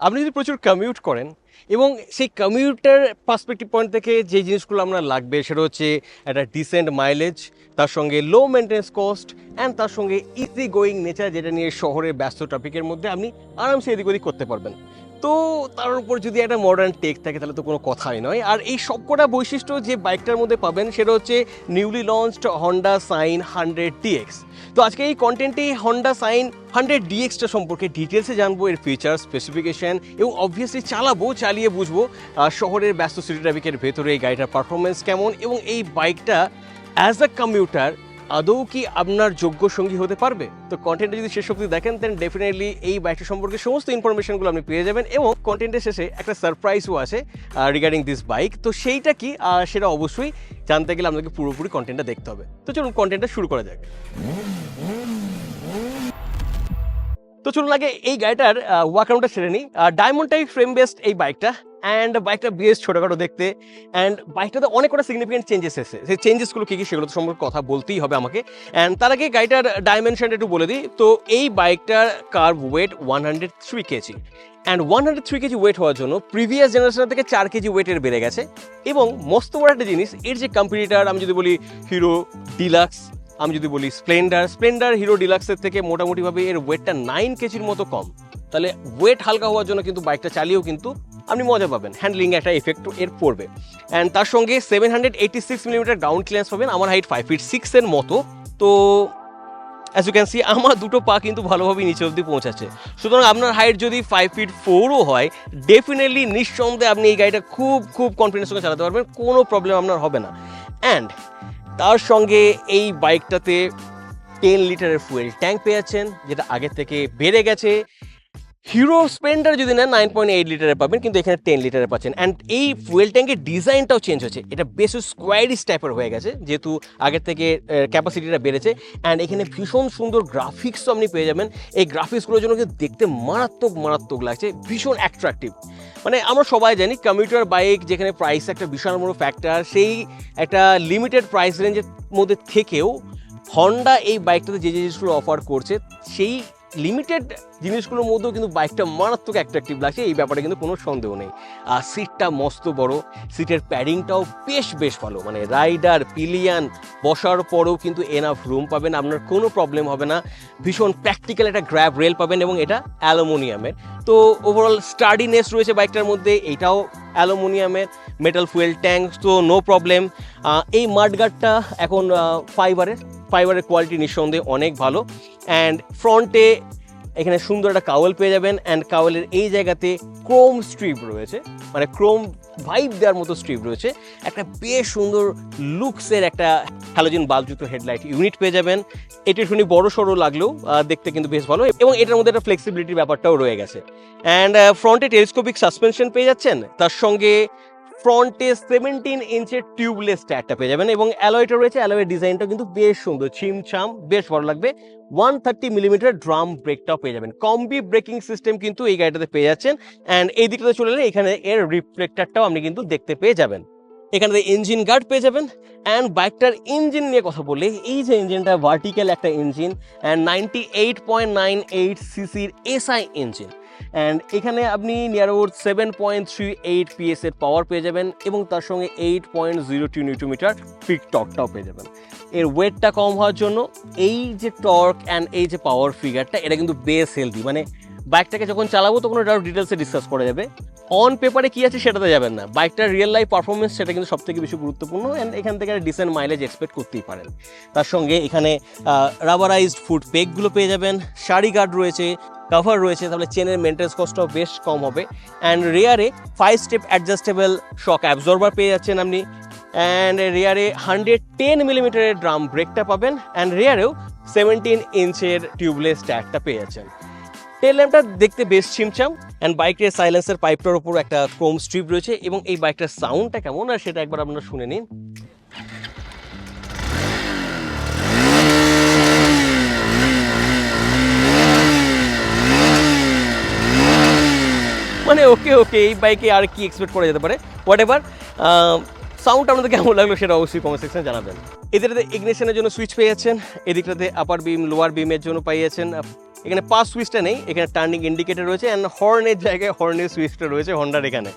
আপনি যদি প্রচুর কমিউট করেন এবং সেই কমিউটার পার্সপেক্টিভ পয়েন্ট থেকে যে জিনিসগুলো আপনার লাগবে, সেটা হচ্ছে একটা ডিসেন্ট মাইলেজ তার সঙ্গে লো মেনটেন্স কস্ট অ্যান্ড তার সঙ্গে ইজি গোয়িং নেচার যেটা নিয়ে শহরের ব্যস্ত ট্রাফিকের মধ্যে আপনি আরামসে এদিক ওদিক করতে পারবেন। তো তার উপর যদি একটা মডার্ন টেক থাকে, তাহলে তো কোনো কথাই নয়। আর এই সবকটা বৈশিষ্ট্য যে বাইকটার মধ্যে পাবেন, সেটা হচ্ছে newly launched Honda Shine hundred DX তো আজকে এই কন্টেন্টে হন্ডা সাইন হান্ড্রেড ডিএক্সটা সম্পর্কে ডিটেলসে জানব, এর ফিচার স্পেসিফিকেশন এবং অবভিয়াসলি চালাবো, চালিয়ে বুঝব শহরের ব্যস্ত সিটি ট্রাফিকের ভেতরে এই গাড়িটার পারফরমেন্স কেমন এবং এই বাইকটা অ্যাজ আ কমিউটার আদৌ কি আপনার যোগ্য সঙ্গী হতে পারবে? তো কন্টেন্টে যদি শেষ অব্দি দেখেন দেন ডেফিনেটলি এই বাইকটা সম্পর্কে সমস্ত ইনফরমেশনগুলো আপনি পেয়ে যাবেন এবং কন্টেন্টের শেষে একটা সারপ্রাইজও আছে রিগার্ডিং দিস বাইক তো সেইটা কি? সেটা অবশ্যই জানতে গেলে আপনাকে পুরোপুরি কন্টেন্টটা দেখতে হবে। তো চলুন কন্টেন্টটা শুরু করা যাক। তো চলুন আগে এই গাড়িটার ওয়ার্কআউটটা সেরে নিই। ডায়মন্ড টাইপ ফ্রেম বেসড এই বাইকটা অ্যান্ড বাইকটা বেশ ছোটোখাটো দেখতে। অ্যান্ড বাইকটাতে অনেক কটা সিগনিফিকেন্ট চেঞ্জেস এসেছে। সেই চেঞ্জেসগুলো কী কী সেগুলো তো সম্পর্কে কথা বলতেই হবে আমাকে। অ্যান্ড তার আগে গাড়িটার ডাইমেনশনটা একটু বলে দিই। তো এই বাইকটার কার weight one hundred three kg and one hundred three kg weight হওয়ার জন্য প্রিভিয়াস জেনারেশন থেকে চার কেজি ওয়েটের বেড়ে গেছে। এবং মস্ত বড় একটা জিনিস, এর যে কম্পিটিটার আমি যদি বলি হিরো ডিলাক্স আমি যদি বলি স্প্লেন্ডার স্প্লেন্ডার হিরো ডিলাক্সের থেকে মোটামুটিভাবে এর ওয়েটটা নাইন কেজির মতো কম। তাহলে ওয়েট হালকা হওয়ার জন্য কিন্তু বাইকটা চালিয়েও কিন্তু আপনি মজা পাবেন। হ্যান্ডলিং একটা এফেক্ট এর পড়বে। অ্যান্ড তার সঙ্গে seven hundred eighty six millimetre ground clearance পাবেন। আমার হাইট ফাইভ ফিট সিক্সের মতো। তো অ্যাজ ইউ ক্যান সি আমার দুটো পা কিন্তু ভালোভাবেই নিচে অবধি পৌঁছাচ্ছে। সুতরাং আপনার হাইট যদি ফাইভ ফিট ফোরও হয় ডেফিনেটলি নিঃসন্দেহে আপনি এই গাড়িটা খুব খুব কনফিডেন্স সঙ্গে চালাতে পারবেন। কোনো প্রবলেম আপনার হবে না। অ্যান্ড তার সঙ্গে এই বাইকটাতে টেন লিটারের ফুয়েল ট্যাঙ্ক পেয়ে যাচ্ছেন যেটা আগের থেকে বেড়ে গেছে। হিরো স্প্লেন্ডার যদি নেন নাইন পয়েন্ট এইট লিটারের পাবেন, কিন্তু এখানে টেন লিটারের পাচ্ছেন। অ্যান্ড এই ফুয়েল ট্যাঙ্কের ডিজাইনটাও চেঞ্জ হয়েছে এটা বেশ স্কোয়ারিস টাইপের হয়ে গেছে, যেহেতু আগের থেকে ক্যাপাসিটিটা বেড়েছে। অ্যান্ড এখানে ভীষণ সুন্দর গ্রাফিক্সও আপনি পেয়ে যাবেন। এই গ্রাফিক্সগুলোর জন্য কিন্তু দেখতে মারাত্মক মারাত্মক লাগছে। ভীষণ অ্যাট্রাকটিভ মানে আমরা সবাই জানি কমিউটার বাইক যেখানে প্রাইস একটা বিশাল বড় ফ্যাক্টর সেই একটা লিমিটেড প্রাইস রেঞ্জের মধ্যে থেকেও হন্ডা এই বাইকটাতে যে যে জিনিসগুলো অফার করছে, সেই লিমিটেড জিনিসগুলোর মধ্যেও কিন্তু বাইকটা মারাত্মক অ্যাট্রাকটিভ লাগছে, এই ব্যাপারে কিন্তু কোনো সন্দেহ নেই। আর সিটটা মস্ত বড় সিটের প্যাডিংটাও বেশ বেশ ভালো। মানে রাইডার পিলিয়ান বসার পরেও কিন্তু এনাফ রুম পাবেন, আপনার কোনো প্রবলেম হবে না। ভীষণ প্র্যাকটিক্যাল একটা গ্র্যাব রেল পাবেন এবং এটা অ্যালুমিনিয়ামের। তো ওভারঅল স্টাডিনেস রয়েছে বাইকটার মধ্যে, এটাও অ্যালুমিনিয়ামের মেটাল ফুয়েল ট্যাঙ্ক তো নো প্রবলেম এই মাডগার্ডটা এখন ফাইবারের ফাইবারের কোয়ালিটি নিঃসন্দেহে অনেক ভালো। অ্যান্ড ফ্রন্টে এখানে সুন্দর একটা কাওয়েল পেয়ে যাবেন। অ্যান্ড কাওয়েলের এই জায়গাতে ক্রোম স্ট্রিপ রয়েছে। মানে ক্রোম ভাইব দেওয়ার মতো স্ট্রিপ রয়েছে। একটা বেশ সুন্দর লুকসের একটা হ্যালোজেন বাল্বযুক্ত হেডলাইট ইউনিট পেয়ে যাবেন। এটি শুনি বড় সড়ো লাগলেও দেখতে কিন্তু বেশ ভালো। এবং এটার মধ্যে একটা ফ্লেক্সিবিলিটির ব্যাপারটাও রয়ে গেছে। অ্যান্ড ফ্রন্টে টেলিস্কোপিক সাসপেনশন পেয়ে যাচ্ছেন। তার সঙ্গে ফ্রন্টে সেভেন্টিন ইঞ্চের টিউবলেস টায়ারটা পেয়ে যাবেন এবং অ্যালয়টা রয়েছে অ্যালয়ের ডিজাইনটা কিন্তু বেশ সুন্দর, ছিমছাম, বেশ ভালো লাগবে। ওয়ান থার্টি মিলিমিটার ড্রাম ব্রেকটাও পেয়ে যাবেন। কম্বি ব্রেকিং সিস্টেম কিন্তু এই গাড়িটাতে পেয়ে যাচ্ছেন। অ্যান্ড এই দিকটাতে চলে এলে এখানে এর রিফ্লেক্টারটাও আপনি কিন্তু দেখতে পেয়ে যাবেন। এখানে ইঞ্জিন গার্ড পেয়ে যাবেন। অ্যান্ড বাইকটার ইঞ্জিন নিয়ে কথা বললে এই যে ইঞ্জিনটা ভার্টিক্যাল একটা engine and ninety eight point nine eight সিসির এসআই ইঞ্জিন অ্যান্ড এখানে আপনি near about seven point three eight PS এর পাওয়ার পেয়ে যাবেন এবং তার সঙ্গে eight point zero two newton metre peak টকটাও পেয়ে যাবেন। এর ওয়েটটা কম হওয়ার জন্য এই যে টর্ক অ্যান্ড এই যে পাওয়ার ফিগারটা এটা কিন্তু বেস হেলদি মানে বাইকটাকে যখন চালাবো, তখন ওটা ডিটেলসে ডিসকাস করা যাবে। অন পেপারে কি আছে সেটাতে যাবেন না। বাইকটার রিয়েল লাইফ পারফরমেন্স সেটা কিন্তু সব থেকে বেশি গুরুত্বপূর্ণ অ্যান্ড এখান থেকে ডিসেন্ট মাইলেজ এক্সপেক্ট করতেই পারেন। তার সঙ্গে এখানে রাবারাইজড ফুড পেকগুলো পেয়ে যাবেন, শাড়ি গার্ড রয়েছে কাভার রয়েছে, তাহলে চেনের মেনটেন্স কস্টটাও বেশ কম হবে। And রেয়ারে five step adjustable shock absorber পেয়ে যাচ্ছেন আপনি। অ্যান্ড রেয়ারে হান্ড্রেড টেন মিলিমিটারের ড্রাম ব্রেকটা পাবেন। অ্যান্ড রেয়ারেও সেভেন্টিন ইঞ্চের টিউবলেস ট্যাগটা পেয়ে যাচ্ছেন। টেল ল্যাম্পটা দেখতে বেশ ছিমছাম অ্যান্ড বাইকের সাইলেন্সের পাইপটার উপর একটা ক্রোম স্ট্রিপ রয়েছে, এবং এই বাইকটার সাউন্ডটা কেমন, আর সেটা একবার আপনারা শুনে নিন। মানে ওকে ওকে এই বাইকে আর কি এক্সপেক্ট করা যেতে পারে? হোয়াট এভার সাউন্ড আপনাদের কেমন লাগল সেটা অবশ্যই কমেন্ট সেকশনে জানাবেন। এদিকটাতে ইগনিশনের জন্য সুইচ পেয়ে যাচ্ছেন, এদিকটাতে আপার বিম লোয়ার বিমের জন্য পেয়ে যাচ্ছেন এখানে পাস সুইচটা নেই, এখানে টার্নিং ইন্ডিকেটর রয়েছে অ্যান্ড হর্নের জায়গায় হর্নের সুইচটা রয়েছে হন্ডার এখানে।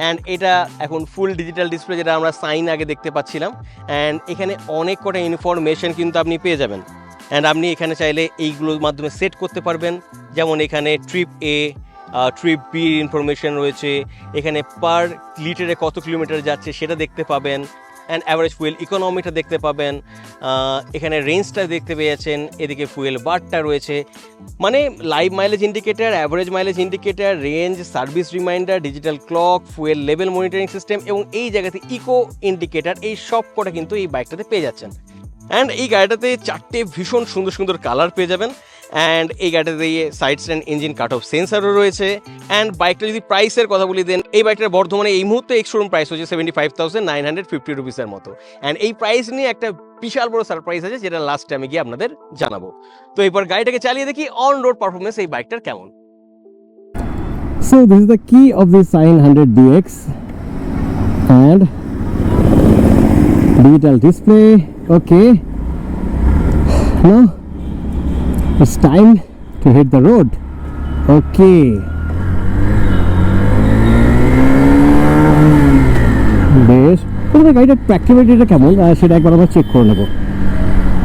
অ্যান্ড এটা এখন ফুল ডিজিটাল ডিসপ্লে যেটা আমরা সাইন আগে দেখতে পাচ্ছিলাম। অ্যান্ড এখানে অনেক কটা ইনফরমেশন কিন্তু আপনি পেয়ে যাবেন। অ্যান্ড আপনি এখানে চাইলে এইগুলোর মাধ্যমে সেট করতে পারবেন। যেমন এখানে trip A trip B information রয়েছে। এখানে পার লিটারে কত কিলোমিটার যাচ্ছে সেটা দেখতে পাবেন। অ্যান্ড অ্যাভারেজ ফুয়েল ইকোনমিটা দেখতে পাবেন এখানে রেঞ্জটা দেখতে পেয়েছেন, এদিকে ফুয়েল বারটা রয়েছে। মানে live mileage indicator average mileage indicator range service reminder digital clock fuel level monitoring system এবং এই জায়গাতে ইকো ইন্ডিকেটার এই সব কটা কিন্তু এই বাইকটাতে পেয়ে যাচ্ছেন। অ্যান্ড এই গাড়িটাতে চারটে ভীষণ সুন্দর সুন্দর কালার পেয়ে যাবেন। অ্যান্ড এই গাড়িটাতে side stand engine cut off সেন্সারও রয়েছে অ্যান্ড বাইকটা যদি প্রাইসের কথা বলি দেন এই বাইকটার বর্তমানে এই মুহূর্তে এক্স শোরুম প্রাইস হচ্ছে seventy five thousand nine hundred fifty রুপিসের মতো অ্যান্ড এই প্রাইস নিয়ে একটা বিশাল বড় সারপ্রাইজ আছে, যেটা লাস্ট টাইমে গিয়ে আপনাদের জানাব তো এরপর গাড়িটাকে চালিয়ে দেখি অন রোড পারফরমেন্স এই বাইকটার কেমন So, this is the key of the Sign 100 DX and digital display. Okay. Now it's time to hit the road. Okay. বেশ। প্রথমে গাড়িটার প্র্যাকটিভিটিটা কেমন? সেটা একবার আমরা চেক করে নেব।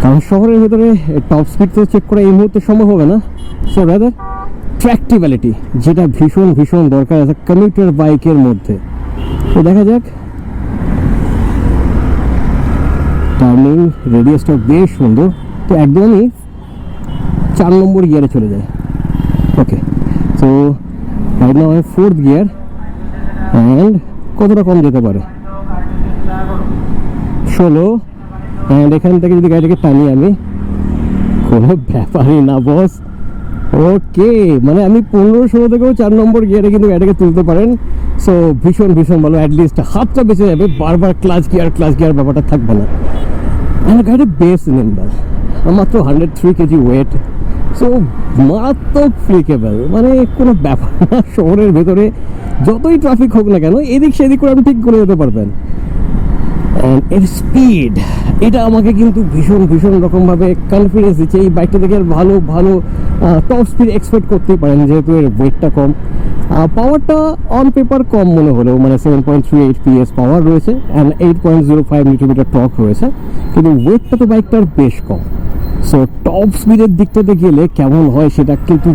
কারণ শহরের ভেতরে টপ স্পিড তো চেক করা এই মুহূর্তে সম্ভব হবে না। সো রাদার ট্র্যাক্টিবিলিটি যেটা ভীষণ ভীষণ দরকার আছে কমিউটার বাইকের মধ্যে। তো দেখা যাক। টার্নিং রেডিয়াসটা বেশ সুন্দর। তো একদমই চার নম্বর গিয়ারে চলে যায়। Okay so right now fourth gear and কতটা কম যেতে পারে? ষোলো অ্যান্ড এখান থেকে যদি গাড়িটাকে টানি আমি কোনো ব্যাপারই না বস ওকে মানে আমি পনেরো, ষোলো থেকেও চার নম্বর গিয়ারে কিন্তু গাড়িটাকে তুলতে পারেন। সো ভীষণ ভীষণ ভালো অ্যাটলিস্ট হাতটা বেঁচে যাবে, বারবার ক্লাস গিয়ার ক্লাস গিয়ার ব্যাপারটা থাকবে না। আমার গাড়িটা বেস আমার তো hundred three kg weight so মারাত্মক ফ্লিকেবল মানে কোনো ব্যাপার না, শহরের ভেতরে যতই ট্রাফিক হোক না কেন, এদিক সেদিক করে আপনি ঠিক করে যেতে পারবেন। এর স্পিড এটা আমাকে কিন্তু ভীষণ ভীষণ রকমভাবে কনফিডেন্স দিচ্ছে। এই বাইকটা আর ভালো ভালো টপ স্পিড এক্সপেক্ট করতেই পারেন, যেহেতু এর ওয়েটটা কম। পাওয়ারটা অন পেপার কম মনে হলেও মানে seven point three eight PS power রয়েছে and eight point zero five metre torque রয়েছে। কিন্তু ওয়েটটা তো বাইকটার বেশ কম। সো টপ স্পিডের দিকটাতে গেলে কেমন হয় সেটা কিন্তু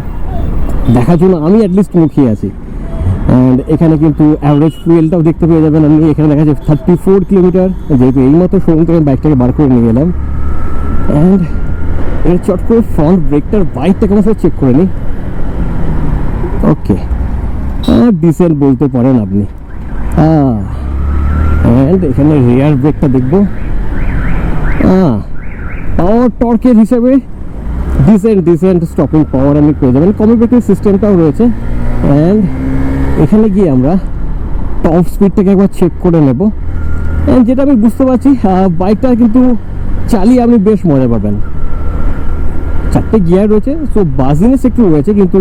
দেখার জন্য আমি অ্যাটলিস্ট মুখিয়ে আছি। অ্যান্ড এখানে কিন্তু অ্যাভারেজ ফুয়েলটাও দেখতে পেয়ে যাবেন আমি। এখানে দেখা যাচ্ছে থার্টি ফোর কিলোমিটার যেহেতু এইমাত্র শোরুম থেকে বাইকটাকে বার করে নিয়ে গেলাম অ্যান্ড এর চট করে ফ্রন্ট ব্রেকটার বাইকটা কেমন সব চেক করে নিই ওকে ডিসেন্ট বলতে পারেন আপনি। অ্যান্ড এখানে রেয়ার ব্রেকটা দেখব। পাওয়ার টর্কের হিসেবে ডিসেন্ট ডিসেন্ট স্টপিং পাওয়ার আমি পেয়ে যাবেন কমিউনিকেটিভ সিস্টেমটাও রয়েছে। অ্যান্ড এখানে গিয়ে আমরা টপ স্পিডটাকে একবার চেক করে নেব। অ্যান্ড যেটা আমি বুঝতে পারছি বাইকটা কিন্তু চালিয়ে আপনি বেশ মজা পাবেন। চারটে গিয়ার রয়েছে সো বাজিনেস একটু রয়েছে, কিন্তু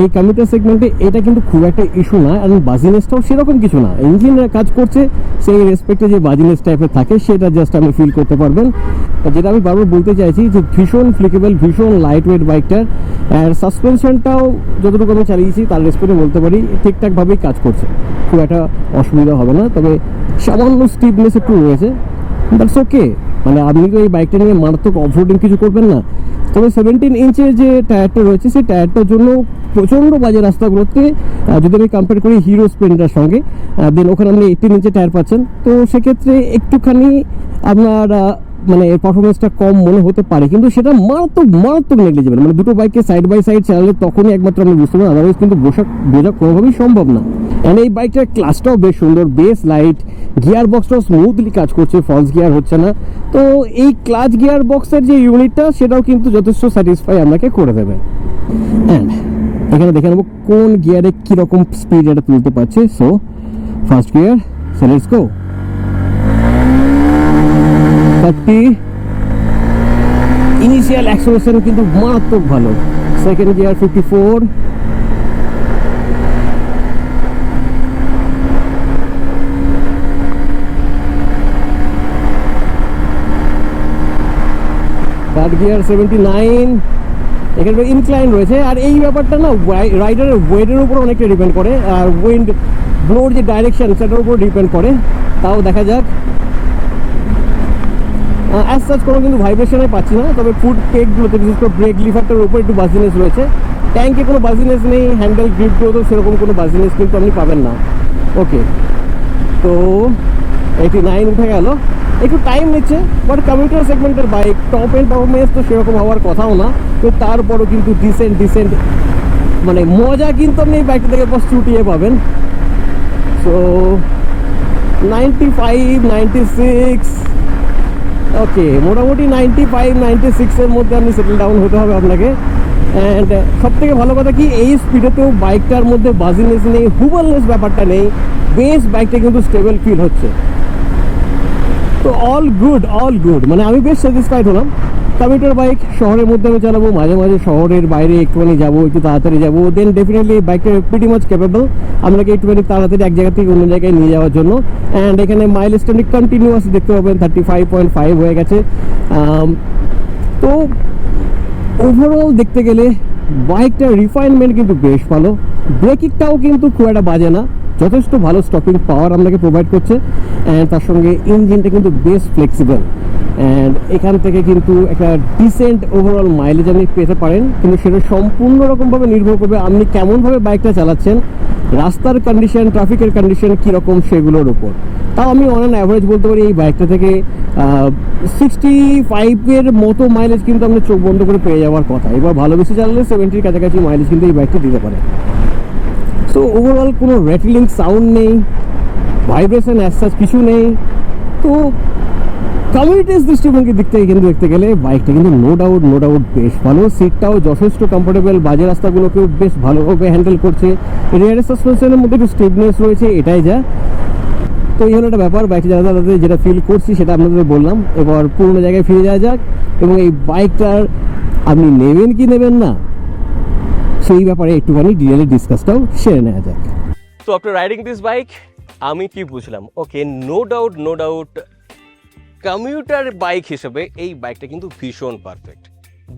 এই কমিউটার সেগমেন্টে এটা কিন্তু খুব একটা ইস্যু না এবং বাজিনেসটাও সেরকম কিছু না। ইঞ্জিন কাজ করছে, সেই রেসপেক্টে যে বাজিনেস টাইপের থাকে, সেটা জাস্ট আপনি ফিল করতে পারবেন। যেটা আমি বারবার বলতে চাইছি যে ভীষণ ফ্লিকেবল ভীষণ লাইট ওয়েট বাইকটার আর সাসপেনশনটাও যতটুকু আমি চালিয়েছি, তার রেসপেক্টে বলতে পারি, ঠিকঠাকভাবেই কাজ করছে। খুব একটা অসুবিধা হবে না, তবে সামান্য স্টিফনেস একটু রয়েছে দ্যাটস ওকে মানে আপনি তো এই বাইকটা নিয়ে মারাত্মক অফরোডিং কিছু করবেন না। তবে সেভেন্টিন ইঞ্চের যে টায়ারটা রয়েছে, সেই টায়ারটার জন্য প্রচণ্ড বাজে রাস্তাগুলোতে যদি আমি কম্পেয়ার করি হিরো স্প্লেন্ডার সঙ্গে দেন ওখানে আপনি এইটিন ইঞ্চের টায়ার পাচ্ছেন। তো সেক্ষেত্রে একটুখানি আপনার মানে পারফরমেন্সটা কম মনে হতে পারে, কিন্তু সেটা মারাত্মক মারাত্মক নেগলিজেবল মানে দুটো বাইককে সাইড বাই সাইড চালালে তখনই একমাত্র আপনি বুঝতে পারেন আদারওয়াইজ কিন্তু বোঝা বোঝা কোনোভাবেই সম্ভব না। অ্যান্ড এই বাইকটার ক্লাসটাও বেশ সুন্দর বেস লাইট গিয়ার বক্সটাও স্মুথলি কাজ করছে ফলস গিয়ার হচ্ছে না। তো এই ক্লাচ গিয়ার বক্সের যে ইউনিটটা সেটাও কিন্তু যথেষ্ট স্যাটিসফাই আপনাকে করে দেবে। অ্যান্ড এখানে দেখে নেব কোন গিয়ারে কীরকম স্পিড এটা তুলতে পারছে। So first gear so let's go thirty initial acceleration কিন্তু মারাত্মক ভালো। Second gear fifty four third gear seventy nine এখানে ইনক্লাইন রয়েছে। আর এই ব্যাপারটা না রাইডারের ওয়েটের উপর অনেকটা ডিপেন্ড করে, আর উইন্ড ব্লোর যে ডাইরেকশন সেটার উপর ডিপেন্ড করে। তাও দেখা যাক। অ্যাজ সাচ কোনো কিন্তু ভাইব্রেশনে পাচ্ছি না, তবে ফুড পেকগুলোতে বিশেষ করে ব্রেক লিভারটার উপর একটু বাজিনেস রয়েছে। ট্যাঙ্কে কোনো বাজিনেস নেই হ্যান্ডেল গ্রিপগুলোতেও সেরকম কোনো বাজিনেস কিন্তু আপনি পাবেন না। ওকে তো এইটি নাইন উঠে গেল। একটু টাইম নিচ্ছে বাট কমিউটার সেগমেন্টের বাইক টপ এন্ড পারফরমেন্স তো সেরকম হওয়ার কথাও না। তো তারপরও কিন্তু ডিসেন্ট ডিসেন্ট মানে মজা কিন্তু আপনি এই বাইকটা থেকে বস চুটিয়ে পাবেন। So ninety five ninety six okay মোটামুটি নাইনটি ফাইভ নাইনটি সিক্সের মধ্যে আপনি সেটেল ডাউন হতে হবে আপনাকে। অ্যান্ড সব থেকে ভালো কথা কি, এই স্পিডেতেও বাইকটার মধ্যে বাজিনেস নেই হুবলনেস ব্যাপারটা নেই বেশ বাইকটা কিন্তু স্টেবল ফিল হচ্ছে। তো অল গুড অল গুড মানে আমি বেশ স্যাটিসফাইড হলাম। কমিউটার বাইক শহরের মধ্যে আমি চালাবো, মাঝে মাঝে শহরের বাইরে একটুখানি যাব, একটু তাড়াতাড়ি যাব দেন ডেফিনেটলি বাইকটা প্রিটি মাচ ক্যাপেবল আপনাকে একটুখানি তাড়াতাড়ি এক জায়গা থেকে অন্য জায়গায় নিয়ে যাওয়ার জন্য। অ্যান্ড এখানে মাইলেজটা কন্টিনিউয়াস দেখতে পাবেন থার্টি ফাইভ পয়েন্ট ফাইভ হয়ে গেছে। তো ওভারঅল দেখতে গেলে বাইকটার রিফাইনমেন্ট কিন্তু বেশ ভালো। ব্রেকিংটাও কিন্তু খুব একটা বাজে না। যথেষ্ট ভালো স্টপিং পাওয়ার আপনাকে প্রোভাইড করছে অ্যান্ড তার সঙ্গে ইঞ্জিনটা কিন্তু বেশ ফ্লেক্সিবল অ্যান্ড এখান থেকে কিন্তু একটা ডিসেন্ট ওভারঅল মাইলেজ আপনি পেতে পারেন, কিন্তু সেটা সম্পূর্ণ রকমভাবে নির্ভর করবে আপনি কেমনভাবে বাইকটা চালাচ্ছেন, রাস্তার কন্ডিশন ট্রাফিকের কন্ডিশন কীরকম সেগুলোর উপর। তাও আমি অন অ্যাভারেজ বলতে পারি এই বাইকটা থেকে সিক্সটি ফাইভের মতো মাইলেজ কিন্তু আপনি চোখ বন্ধ করে পেয়ে যাওয়ার কথা। এবার ভালো বেশি চালালে সেভেন্টির কাছাকাছি মাইলেজ কিন্তু এই বাইকটা দিতে পারে। সো ওভারঅল কোনো র্যাটলিং সাউন্ড নেই ভাইব্রেশন অ্যাসাজ কিছু নেই। তো কমিউনিটিস দৃষ্টিভঙ্গির দিক থেকে কিন্তু দেখতে গেলে বাইকটা কিন্তু নো ডাউট নো ডাউট বেশ ভালো। সিটটাও যথেষ্ট কমফোর্টেবল বাজে রাস্তাগুলোকেও বেশ ভালোভাবে হ্যান্ডেল করছে। রিয়ার সাসপেনশনের মধ্যে একটু স্টিফনেস রয়েছে, এটাই যা। তো, এই হলো একটা ব্যাপার বাইকটা যারা তাদের যেটা ফিল করছি, সেটা আপনাদের বললাম। এবার পুরোনো জায়গায় ফিরে যাওয়া যাক, এবং এই বাইকটার আপনি নেবেন কি নেবেন না? সেই ব্যাপারে একটুখানি ডিটেলে ডিসকাসটাও সেরে নেওয়া যাক। তো আফটার রাইডিং দিস বাইক আমি কি বুঝলাম? Okay no doubt no doubt commuter bike হিসেবে এই বাইকটা কিন্তু ভীষণ পারফেক্ট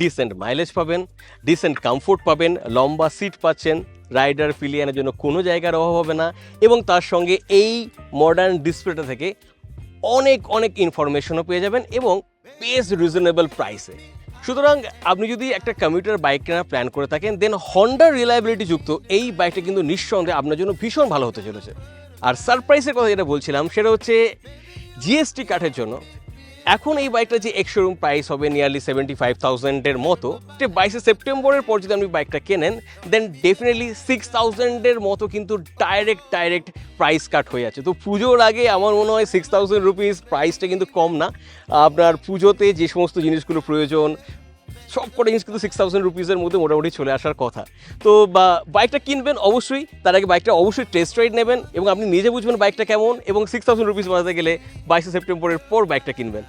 ডিসেন্ট মাইলেজ পাবেন ডিসেন্ট কমফোর্ট পাবেন, লম্বা সিট পাচ্ছেন রাইডার পিলিয়ানের জন্য কোনো জায়গার অভাব হবে না এবং তার সঙ্গে এই মডার্ন ডিসপ্লেটা থেকে অনেক অনেক ইনফরমেশনও পেয়ে যাবেন এবং বেশ রিজনেবল প্রাইসে সুতরাং আপনি যদি একটা কমিউটার বাইক কেনার প্ল্যান করে থাকেন দেন হন্ডার রিলায়েবিলিটি যুক্ত এই বাইকটা কিন্তু নিঃসন্দেহে আপনার জন্য ভীষণ ভালো হতে চলেছে। আর সারপ্রাইজের কথা যেটা বলছিলাম, সেটা হচ্ছে জিএসটি কাঠের জন্য। এখন এই বাইকটা যে এক্সশোরুম প্রাইস হবে নিয়ারলি সেভেন্টি ফাইভ থাউজেন্ডের মতো, যে বাইশে সেপ্টেম্বরের পর যদি আপনি বাইকটা কেনেন দেন ডেফিনেটলি সিক্স থাউজেন্ডের মতো কিন্তু ডাইরেক্ট ডাইরেক্ট প্রাইস কাট হয়ে যাচ্ছে। তো পুজোর আগে আমার মনে হয় সিক্স থাউজেন্ড রুপিস প্রাইসটা কিন্তু কম না। আপনার পুজোতে যে সমস্ত জিনিসগুলো প্রয়োজন সব কটা জিনিস কিন্তু সিক্স থাউজেন্ড রুপিসের মধ্যে মোটামুটি চলে আসার কথা। তো বা বাইকটা কিনবেন অবশ্যই, তার আগে বাইকটা অবশ্যই টেস্ট রাইড নেবেন এবং আপনি নিজে বুঝবেন বাইকটা কেমন এবং সিক্স থাউজেন্ড রুপিস বাজাতে গেলে বাইশে সেপ্টেম্বরের পর বাইকটা কিনবেন।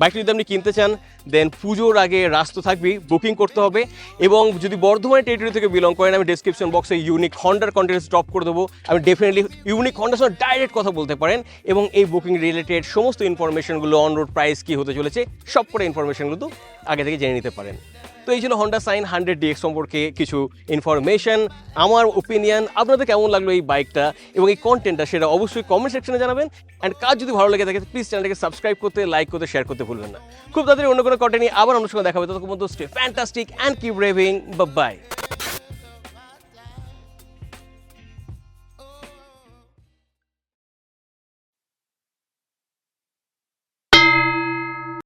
বাইকটা যদি আপনি কিনতে চান দেন পুজোর আগে রাস্তা থাকবেই বুকিং করতে হবে এবং যদি বর্ধমানের টেরিটরি থেকে বিলং করেন, আমি ডিসক্রিপশন বক্সে ইউনিক হন্ডার কন্টেন্টস ড্রপ করে দেবো। আমি ডেফিনেটলি ইউনিক হন্ডার সঙ্গে ডাইরেক্ট কথা বলতে পারেন এবং এই বুকিং রিলেটেড সমস্ত ইনফরমেশনগুলো অন রোড প্রাইস কী হতে চলেছে, সব করে ইনফরমেশনগুলো আগে থেকে জেনে নিতে পারেন। তো এই ছিল হন্ডা সাইন হান্ড্রেড ডিএক্স সম্পর্কে কিছু ইনফরমেশন আমার ওপিনিয়ন আপনাদের কেমন লাগল এই বাইকটা এবং এই কন্টেন্টটা সেটা অবশ্যই কমেন্ট সেকশনে জানাবেন। অ্যান্ড কাজ যদি ভালো লাগে থাকে প্লিজ চ্যানেলটাকে সাবস্ক্রাইব করতে লাইক করতে শেয়ার করতে ভুলবেন না। খুব তাড়াতাড়ি অন্য কোনো কন্টেন্ট নিয়ে আবার অন্য সঙ্গে দেখা হবে। ততক্ষণ পর্যন্ত stay fantastic and keep revving bye